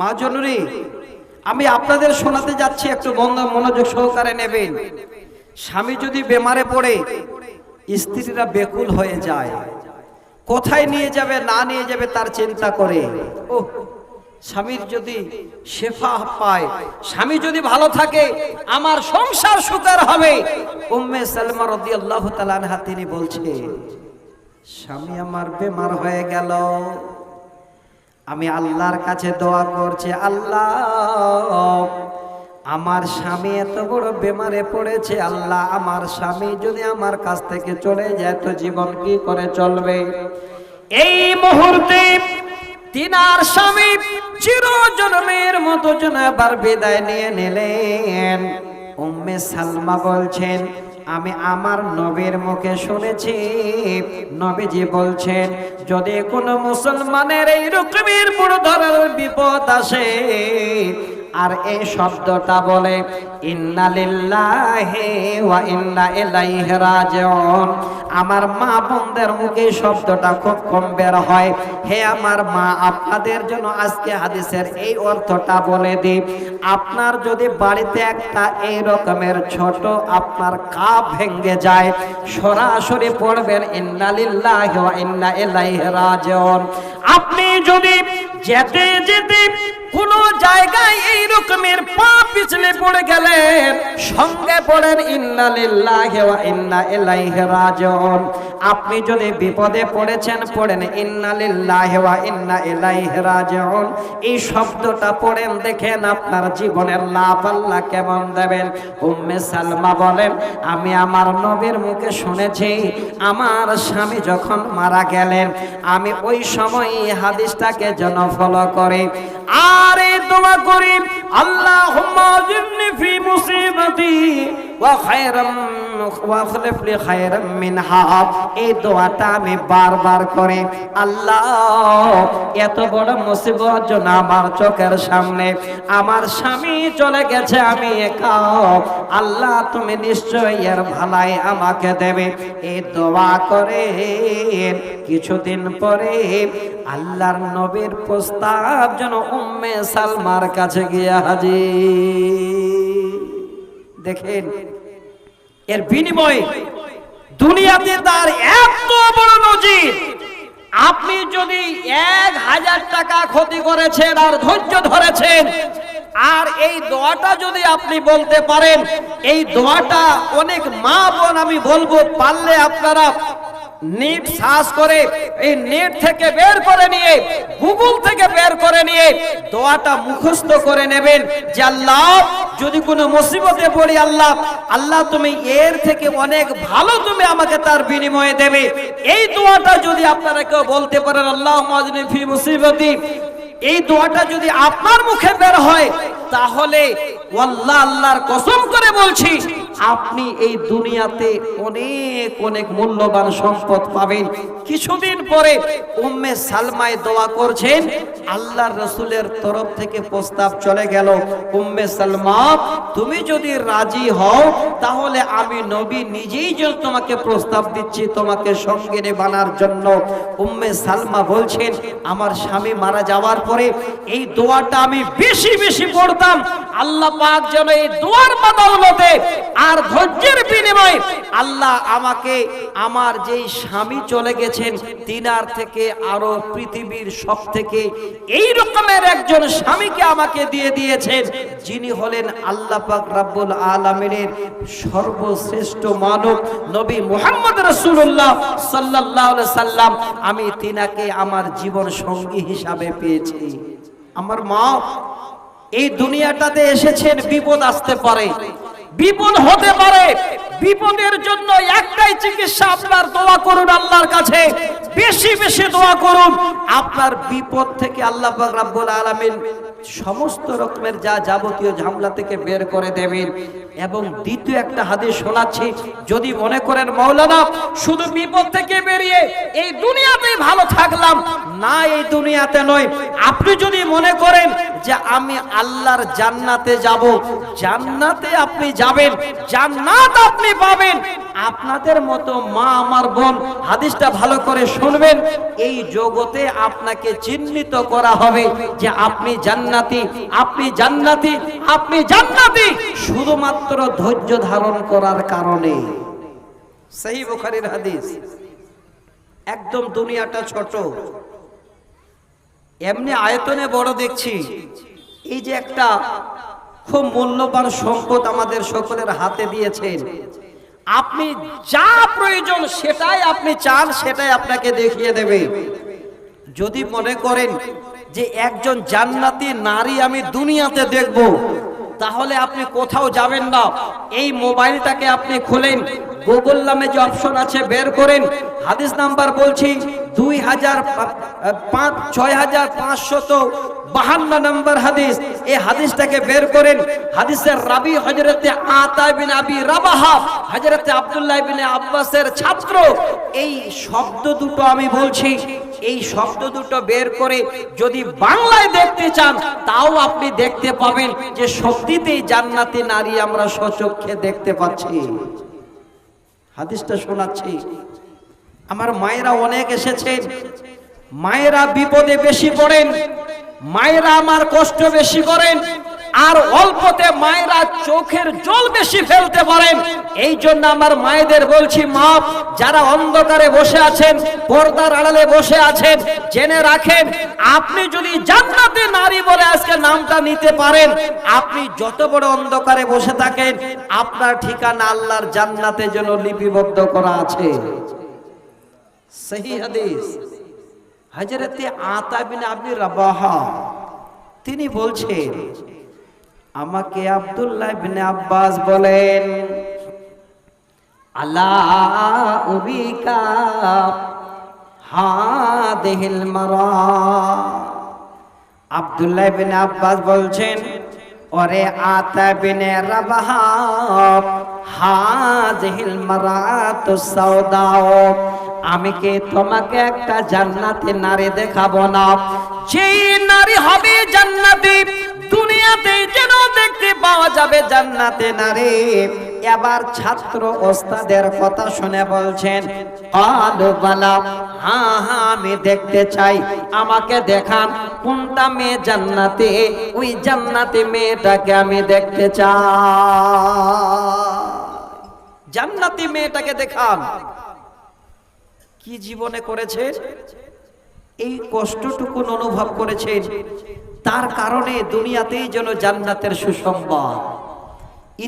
মা জননী, আমি আপনাদের শোনাতে যাচ্ছি, একটু বন্ধ মনোযোগ সহকারে নেবেন। স্বামী যদি বেমারে পড়ে, স্ত্রীরা বেকুল হয়ে যায়। কোথায় নিয়ে যাবে, না নিয়ে যাবে, তার চিন্তা করে। ও স্বামীর যদি শেফা পায়, স্বামী যদি ভালো থাকে, আমার সংসার সুখের হবে। উম্মে সালমা রাদিয়াল্লাহু তাআলা তিনি বলছে স্বামী আমার বেমার হয়ে গেল। আমি আল্লাহর কাছে দোয়া করছি, আল্লাহ, আমার স্বামী এত বড় বেমারে পড়েছে, আল্লাহ, আমার স্বামী যদি আমার কাছ থেকে চলে যায় তো জীবন কি করে চলবে? এই মুহূর্তে তিনার স্বামী চিরজন্মের মতো যেন আবার বিদায় নিয়ে নিলেন। উম্মে সালমা বলছেন আমি আমার নবীর মুখে শুনেছি। নবীজি বলছেন, যদি কোনো মুসলমানের এই রকমের বড় ধরনের বিপদ আসে আর এই শব্দটা বলে, ইন্না লিল্লাহি ওয়া ইন্না ইলাইহি রাজিউন। আমার মা বোনদের মুখে শব্দটা খুব কম বের হয়। হে আমার মা, আপনাদের জন্য আজকে হাদিসের এই অর্থটা বলে দিই। আপনার যদি বাড়িতে একটা এই রকমের ছোট আপনার কাপ ভেঙে যায়, সরাসরি পড়বেন, ইন্না লিল্লাহি ওয়া ইন্না ইলাইহি রাজিউন। আপনি যদি যেতে যেতে কোন জায়গায় এই রকমের পা পিছলে পড়ে গেলেন। সঙ্গে পড়েন, ইন্না লিল্লাহি ওয়া ইন্না ইলাইহি রাজিউন। আপনি যদি বিপদে পড়েছেন, পড়েন, ইন্না লিল্লাহি ওয়া ইন্না ইলাইহি রাজিউন। এই শব্দটা পড়েন, দেখেন আপনার জীবনের লাভ আল্লাহ কেমন দেবেন। উম্মে সালমা বলেন, আমি আমার নবীর মুখে শুনেছি, আমার স্বামী যখন মারা গেলেন, আমি ওই সময় হাদিসটাকে যেন ফলো করি। আর দোয়া করি। এই দোয়াটা আমি বারবার করে, আল্লাহ, এত বড় মুসিবত আমার চোখের সামনে, আমার স্বামী চলে গেছে, আমি একা। আল্লাহ, তুমি নিশ্চয়ই এর ভালাই আমাকে দেবে। এই দোয়া করে কিছুদিন পরে আল্লাহর নবীর প্রস্তাব যেন উম্মে সালমার কাছে গিয়ে হাজির দেখেন, এর বিনিময়ে দুনিয়াতে তার এত বড় নজির। আপনি যদি এক হাজার টাকা ক্ষতি করেছেন আর ধৈর্য ধরেছেন, আর এই দোয়াটা যদি আপনি বলতে পারেন, এই দোয়াটা অনেক মা বোন আমি বলব, পারলে আপনারা নেট সার্চ করে, এই নেট থেকে বের করে নিয়ে, গুগল থেকে বের করে নিয়ে দোয়াটা মুখস্থ করে নেবেন যে আল্লাহ, যদি কোনো মুসিবতে পড়ি আল্লাহ আল্লাহ তুমি এর থেকে অনেক ভালো তুমি আমাকে তার বিনিময়ে দেবে। এই দোয়াটা যদি আপনারা কেউ বলতে পারেন, আল্লাহ ফি মুসিবতি এই দোয়াটা যদি আপনার মুখে বের হয়, তাহলে আল্লাহ আল্লাহর কসম করে বলছি আপনি এই দুনিয়াতে অনেক অনেক মূল্যবান সম্পদ পাবেন। কিছুদিন পরে উম্মে সালমায় দোয়া করছেন, আল্লাহর রসুলের তরফ থেকে প্রস্তাব চলে গেল, উম্মে সালমা, তুমি যদি রাজি হও, তাহলে আমি নবী নিজেই যে তোমাকে প্রস্তাব দিচ্ছি, তোমাকে সঙ্গে বানার জন্য। উম্মে সালমা বলছেন, আমার স্বামী মারা যাওয়ার পরে এই দোয়াটা আমি বেশি বেশি পড়তাম। আল্লাহ পাক যেন এই দোয়ার বদৌলতে আর ধৈর্যের বিনিময়ে আল্লাহ আমাকে আমার যেই স্বামী চলে গেছেন, তিনার থেকে আরও পৃথিবীর সব থেকে এই রকমের একজন স্বামীকে আমাকে দিয়ে দিয়েছেন, যিনি হলেন আল্লাহ পাক রাব্বুল আলামিনের সর্বশ্রেষ্ঠ মানব নবী মুহাম্মদ রাসূলুল্লাহ সাল্লাল্লাহু আলাইহি সাল্লাম। আমি তিনাকে আমার জীবন সঙ্গী হিসাবে পেয়েছি। আমার মা এই দুনিয়াটাতে এসেছেন, বিপদ আসতে পারে। বিপদ হতে পারে। বিপদের জন্য একটাই চিকিৎসা আপনার দোয়া করুন আল্লাহর কাছে। বেশি বেশি দোয়া করুন। আপনার বিপদ থেকে আল্লাহ রাব্বুল আলামিন সমস্ত রকমের যা যাবতীয় ঝামলা থেকে বের করে দেবেন এবং দ্বিতীয় একটা হাদিস শোনাচ্ছি, যদি মনে করেন মৌলানা শুধু বিপদ থেকে বেরিয়ে এই দুনিয়াতেই ভালো থাকলাম, না এই দুনিয়াতে নয়। আপনি যদি মনে করেন যে আমি আল্লাহর জান্নাতে যাব, জান্নাতে আপনি যাবেন, জান্নাত আপনি পাবেন, আপনাদের মতো মা আমার বোন হাদিসটা ভালো করে শুনবেন। এই জগতে আপনাকে চিহ্নিত করা হবে যে আপনি জান্নাতি আপনি জান্নাতি আপনি জান্নাতি, শুধুমাত্র ধৈর্য ধারণ করার কারণে। সেই বুখারীর হাদিস, একদম দুনিয়াটা ছোট। এমনি আয়তনে বড় দেখছি। এই যে একটা খুব মূল্যবান সম্পদ আমাদের সকলের হাতে দিয়েছেন। আপনি যা প্রয়োজন সেটাই আপনি চান, সেটাই আপনাকে দেখিয়ে দেবে। যদি মনে করেন যে একজন জান্নাতি নারী আমি দুনিয়াতে দেখব, তাহলে আপনি কোথাও যাবেন না। এই মোবাইলটাকে আপনি খুলেন গুগল নামে যে অপশন আছে বের করেন, হাদিস নাম্বার বলছি দুই হাজার ছয় হাজার পাঁচশত বাহান্ন নম্বর হাদিস। এই হাদিসটাকে বের করেন। হাদিসের রাবি হজরতে আবি রাবাহা হজরতে আব্দুল্লাহ বিন আব্বাসের ছাত্র। এই শব্দ দুটো আমি বলছি। এই শব্দ দুটো বের করে যদি বাংলায় দেখতে চান, তাও আপনি দেখতে পাবেন যে সত্যিতেই জান্নাতি নারী আমরা সচক্ষে দেখতে পাচ্ছি। হাদিসটা শোনাচ্ছি। আমার মায়েরা অনেক এসেছেন। মায়েরা বিপদে বেশি পড়েন। মায়েরা আমার কষ্ট বেশি করেন। আর অল্পতে মায়েরা চোখের জল বেশি ফেলতে পারেন। এই জন্য আমার মায়েদের বলছি, মা, যারা অন্ধকারে বসে আছেন, পর্দার আড়ালে বসে আছেন, জেনে রাখেন, আপনি যদি জান্নাতে নারী বলে আজকে নামটা নিতে পারেন, আপনি যত বড় অন্ধকারে বসে থাকেন, আপনার ঠিকানা আল্লাহর জান্নাতে যেন লিপিবদ্ধ করা আছে। সহি হাদিস হজরতে আতা বিন আবনি রাবাহা তিনি বলছেন আমাকে আব্দুল্লাহ বিন আব্বাস বলেন আল্লাহ উবিকা হাদিহিল মারা আব্দুল্লাহ বিন আব্বাস বলছেন, ওরে আতা বিনে রাবাহা, হাদিহিল মারাতু সাউদাও। আমি কি তোমাকে একটা জান্নাতে নারী দেখাবো না? যেই নারী হবে জান্নাতি, দুনিয়াতে যেন দেখতে পাওয়া যাবে জান্নাতে নারী? এবার ছাত্র ওস্তাদের কথা শুনে বলছেন বালা হ্যাঁ হ্যাঁ আমি দেখতে চাই। আমাকে দেখান কোনটা মেয়ে জান্নাতে? ওই জান্নাতি মেয়েটাকে আমি দেখতে চাই। জান্নাতি মেয়েটাকে দেখান। কি জীবনে করেছে? এই কষ্টটুকুন অনুভব করেছেন। তার কারণে দুনিয়াতেই যেন জান্নাতের সুসংবাদ।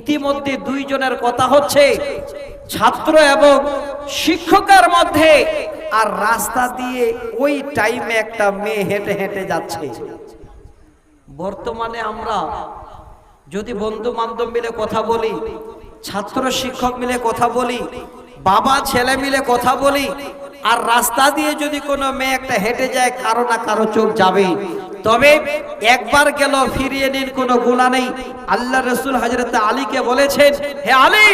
ইতিমধ্যে দুইজনের কথা হচ্ছে, ছাত্র এবং শিক্ষকের মধ্যে আর রাস্তা দিয়ে ওই টাইমে একটা মেয়ে হেঁটে হেঁটে যাচ্ছে। বর্তমানে আমরা যদি বন্ধু বান্ধব মিলে কথা বলি ছাত্র শিক্ষক মিলে কথা বলি বাবা ছেলে মিলে কথা বলি আর রাস্তা দিয়ে যদি কোনো মেয়ে একটা হেঁটে যায়, কারও না কারও চোখ যাবে তবে একবার গেল, ফিরিয়ে নিন, কোনো গুণা নেই। আল্লাহ রসুল হজরত আলীকে বলেছেন, হে আলী,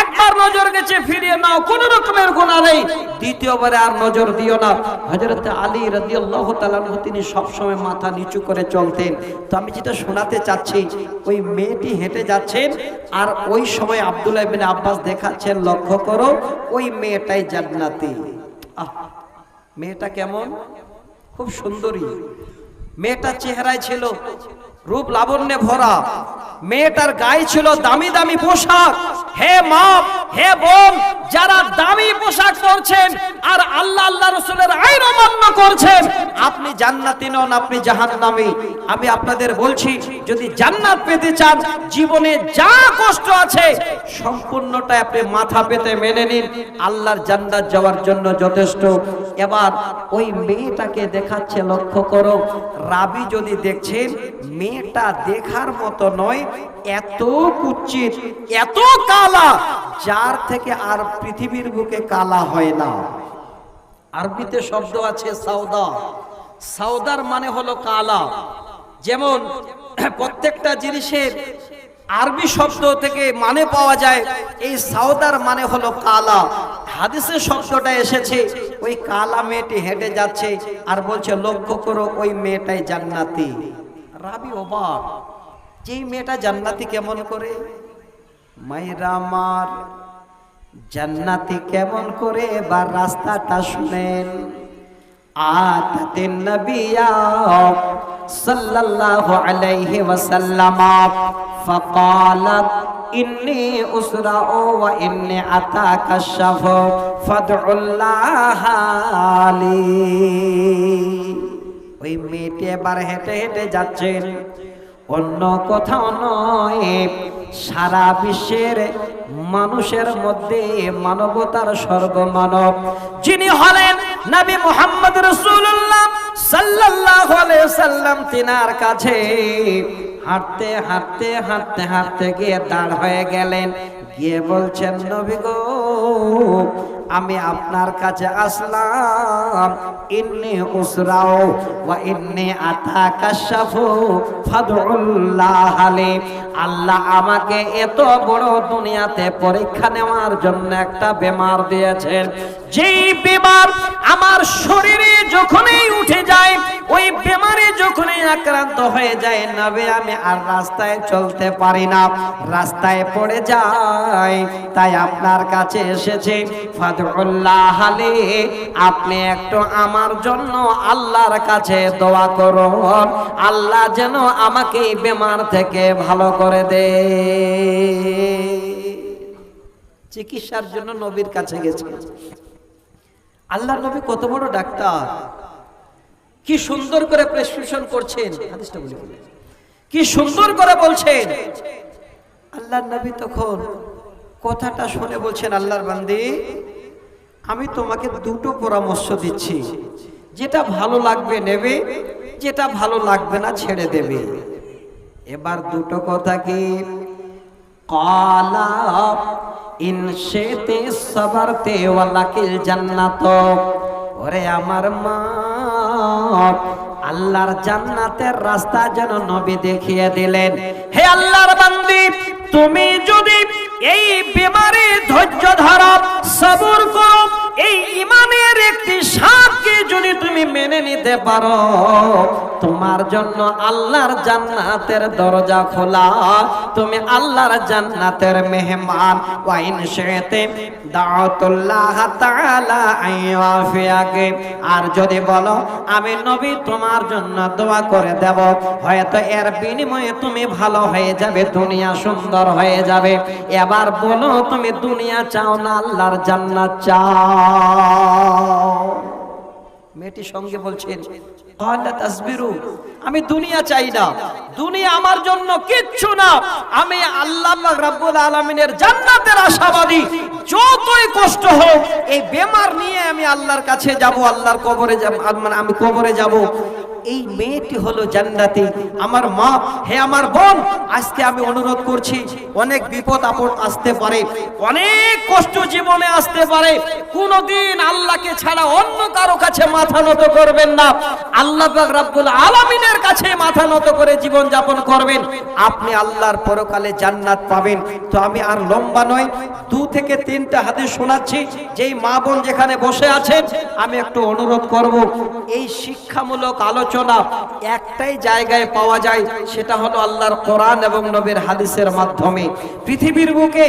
একবার নজর গেছে, ফিরিয়ে নাও, কোন রকমের গুণা নেই। দ্বিতীয়বারে আর নজর দিও না। হজরত আলী রাদিয়াল্লাহু তাআলা তিনি সবসময় মাথা নিচু করে চলতেন। তো আমি যেটা শোনাতে চাচ্ছি, ওই মেয়েটি হেঁটে যাচ্ছেন, আর ওই সময় আব্দুল্লাহ বিন আব্বাস দেখাচ্ছেন, লক্ষ্য করো, ওই মেয়েটাই জান্নাতি। মেয়েটা কেমন? খুব সুন্দরী। মেয়েটা চেহারায় ছিল রূপ লাবণ্যে ভরা। মেয়েটার গায়ে ছিল দামি দামি পোশাক। হে মা, হে বোন, যারা দামি পোশাক পরছেন আর আল্লাহ আল্লাহ রসুলের আইন অমান্য করছেন, আপনি জান্নাতি নন, আপনি জাহান্নামী। আমি আপনাদের বলছি, যদি জান্নাত পেতে চান, জীবনে যা কষ্ট আছে সম্পূর্ণটা আপনি মাথা পেতে মেনে নিন। আল্লাহর জান্নাত যাওয়ার জন্য যথেষ্ট। এবার ওই মেয়েটাকে দেখাচ্ছে, লক্ষ্য করো, রাবি যদি দেখছেন, মেয়েটা দেখার মতো নয়, এত কুচ্ছিত, এত কালা, যার থেকে আর পৃথিবীর বুকে কালা হয় না। আরবিতে শব্দ আছে সাউদা। সাউদার মানে হলো কালা। যেমন, প্রত্যেকটা জিনিসের আরবি শব্দ থেকে মানে পাওয়া যায়, এই সাউদার মানে হলো কালা। হাদিসে শব্দটা এসেছে, ওই কালা মেয়েটি হেঁটে যাচ্ছে আর বলছে, লক্ষ্য করো ওই মেয়েটাই জান্নাতি। রাবি অবাক যে মেয়েটা জান্নাতি কেমন করে? মায়েরা আমার, জান্নাতি কেমন করে? এবার রাস্তাটা শুনেন। আতাতিন নবিয়া সাল্লাল্লাহু আলাইহি ওয়াসাল্লাম। فقالت إني أسرع وإني أتكشف فادعوا الله لي ওই মেয়েটি এবার হেঁটে হেঁটে যাচ্ছেন অন্য কোথাও নয় সারা বিশ্বের মানুষের মধ্যে মানবতার সর্বমানব যিনি হলেন নবী মোহাম্মদ রসুল্লাহ সাল্লাল্লাহু আলাইহি সাল্লাম তিনার কাছে হাঁটতে হাঁটতে হাঁটতে হাঁটতে গিয়ে দাঁড় হয়ে গেলেন। গিয়ে বলছেন নবী গো আমি আপনার কাছে আসলাম। ইন্নি উসরাও ওয়া ইন্নি আতাকাশাফু ফাদউল্লাহ আলী আল্লাহ আমাকে এত বড় দুনিয়াতে পরীক্ষা নেওয়ার জন্য একটা বেমার দিয়েছেন। যেই বেমার আমার শরীরে যখনই উঠে যায়, ওই বেমারে যখনই আক্রান্ত হয়ে যায়, নবে আমি আর রাস্তায় চলতে পারি না। রাস্তায় পড়ে যায়, তাই আপনার কাছে এসেছে। ফাদুল্লাহ আপনি একটু আমার জন্য আল্লাহর কাছে দোয়া করুন। আল্লাহ যেন আমাকে বেমার থেকে ভালো করে দে। চিকিৎসার জন্য নবীর কাছে গেছে। আল্লাহ নবী কত বড় ডাক্তার। কি সুন্দর করে প্রেসক্রিপশন করছেন। কি সুন্দর করে বলছেন। আল্লাহর নবী তখন কথাটা শুনে বলছেন, আল্লাহর বান্দি আমি তোমাকে দুটো পরামর্শ দিচ্ছি। যেটা ভালো লাগবে নেবে, যেটা ভালো লাগবে না ছেড়ে দেবে। এবার দুটো কথা কি? কলা ইনশেতে সবারতে ওয়ালাকিল জান্নাত। ওরে আমার মা, আল্লাহর জান্নাতের রাস্তা যেন নবী দেখিয়ে দিলেন। হে আল্লাহর বান্দি, তুমি যদি এই বিমারে ধৈর্য ধরো সবর করো এই ইমানের একটি সাপকে যদি তুমি মেনে নিতে পারো, তোমার জন্য আল্লাহর জান্নাতের দরজা খোলা। তুমি আল্লাহর জান্নাতের মেহমান। ওয়াইন শেতে দাওয়াতুল্লাহ তাআলা আইয়াফিয়াকে। আর যদি বলো, আমি নবী, তোমার জন্য দোয়া করে দেব। হয়তো এর বিনিময়ে তুমি ভালো হয়ে যাবে, দুনিয়া সুন্দর হয়ে যাবে। এবার বলো, তুমি দুনিয়া চাও না আল্লাহর জান্নাত চাও? মেয়েটি সঙ্গে বলছেন আমি দুনিয়া চাই না। দুনিয়া আমার জন্য কিচ্ছু না। আমি আল্লাহ রাব্বুল আলামিনের জান্নাতের আশাবাদী। যতই কষ্ট হোক, এই বেমার নিয়ে আমি আল্লাহর কাছে যাব, আল্লাহর কবরে যাব মানে আমি কবরে যাব। এই মেয়েটি হলো জান্নাতি। আমার মা, হে আমার বোন, আজকে আমি অনুরোধ করছি, অনেক বিপদ আপদ আসতে পারে, অনেক কষ্ট জীবনে আসতে পারে, কোনদিন আল্লাহকে ছাড়া অন্য কারও কাছে মাথা নত করবেন না। আল্লাহ রাব্বুল আলামিনের কাছে মাথা নত করে জীবন যাপন করবেন। আপনি আল্লাহর পরকালে জান্নাত পাবেন। তো আমি আর লম্বা নয়, দু থেকে তিনটা হাদিস শোনাচ্ছি। যেই মা বোন যেখানে বসে আছেন, আমি একটু অনুরোধ করব, এই শিক্ষামূলক আলোচনা একটাই জায়গায় পাওয়া যায়, সেটা হলো আল্লাহর কোরআন এবং নবীর হাদিসের মাধ্যমে। পৃথিবীর বুকে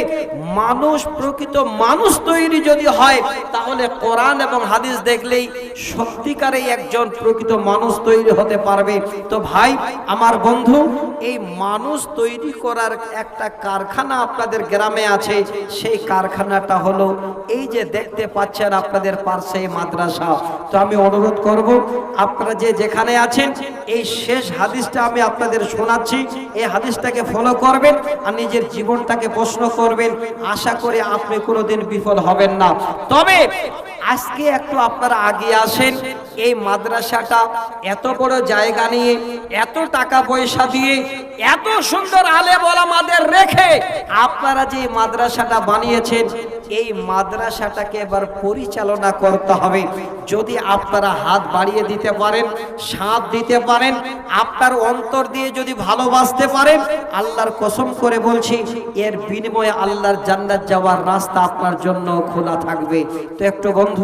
মানুষ, প্রকৃত মানুষ তৈরি যদি হয়, তাহলে কোরআন এবং হাদিস দেখলেই সত্যিকারেই একজন প্রকৃত মানুষ তৈরি হতে পারবে। তো ভাই, আমার বন্ধু, এই মানুষ তৈরি করার একটা কারখানা আপনাদের গ্রামে আছে, সেই কারখানাটা হলো এই যে দেখতে পাচ্ছেন আপনাদের পার্শ্বে মাদ্রাসা। তো আমি অনুরোধ করব, আপনারা যে যেখানে আছেন। এই শেষ হাদিসটা আমি আপনাদের শোনাচ্ছি। এই হাদিসটাকে ফলো করবেন আর নিজের জীবনটাকে প্রশ্ন করবেন। আশা করি আপনি কোনোদিন বিফল হবেন না। তবে আজকে একটু আপনারা আগে আসেন। এই মাদ্রাসাটা এত বড় জায়গা নিয়ে, এত টাকা পয়সা দিয়ে, এত সুন্দর আলে আমাদের রেখে আপনারা যে মাদ্রাসাটা বানিয়েছেন এই মাদ্রাসাটাকে এবার পরিচালনা করতে হবে। যদি আপনারা হাত বাড়িয়ে দিতে পারেন সাথ দিতে পারেন, আপনার অন্তর দিয়ে যদি ভালোবাসতে পারেন, আল্লাহর কসম করে বলছি, এর বিনিময়ে আল্লাহর জান্নাত যাওয়ার রাস্তা আপনার জন্য খোলা থাকবে। তো একটু বন্ধু